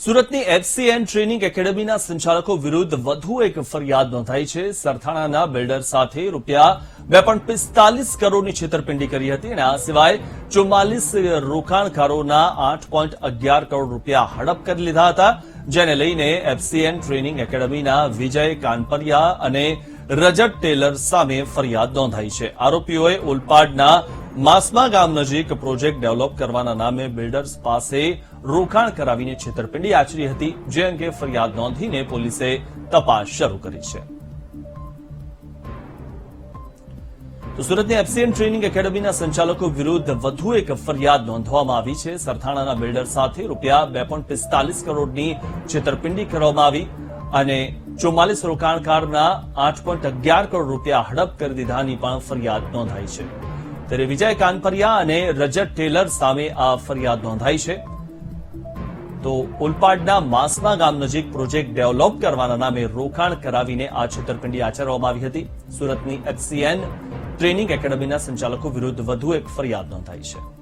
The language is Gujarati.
સુરતની એફસીએન ટ્રેનિંગ એકેડેમીના સંચાલકો વિરુદ્ધ વધુ એક ફરિયાદ નોંધાઈ છે. સરથાણાના બિલ્ડર સાથે રૂપિયા બે પોઈન્ટ પિસ્તાલીસ કરોડની છેતરપિંડી કરી હતી અને આ સિવાય ચુમ્માલીસ રોકાણકારોના આઠ પોઈન્ટ અગિયાર કરોડ રૂપિયા હડપ કરી લીધા હતા, જેને લઈને એફસીએન ટ્રેનિંગ એકેડમીના વિજય કાનપરિયા અને રજત ટેલર સામે ફરિયાદ નોંધાઈ છે. આરોપીઓએ ઓલપાડના માસમા ગામ નજીક પ્રોજેક્ટ ડેવલપ કરવાના નામે બિલ્ડર્સ પાસે રોકાણ કરાવીને છેતરપિંડી આચરી હતી. જે અંગે ફરિયાદ નોંધીને પોલીસે તપાસ શરૂ કરી છે. તો સુરતની એફસીએન ટ્રેનિંગ એકેડમીના સંચાલકો વિરુદ્ધ વધુ એક ફરિયાદ નોંધવામાં આવી છે. સરથાણાના બિલ્ડર સાથે રૂપિયા બે પોઈન્ટ પિસ્તાલીસ કરોડની છેતરપિંડી કરવામાં આવી અને ચુમ્માલીસ રોકાણકારના આઠ પોઈન્ટ અગિયાર કરોડ રૂપિયા હડપ કરી દીધાની પણ ફરિયાદ નોંધાઈ છે. ત્યારે વિજય કાનપરિયા અને રજત ટેલર સામે આ ફરિયાદ નોંધાઈ છે. તો ઓલપાડના માસમા ગામ નજીક પ્રોજેક્ટ ડેવલપ કરવાના નામે રોકાણ કરાવીને આ છેતરપિંડી આચરવામાં આવી હતી. સુરતની એચસીએન ટ્રેનિંગ એકેડમીના સંચાલકો વિરુદ્ધ વધુ એક ફરિયાદ નોંધાઈ છે.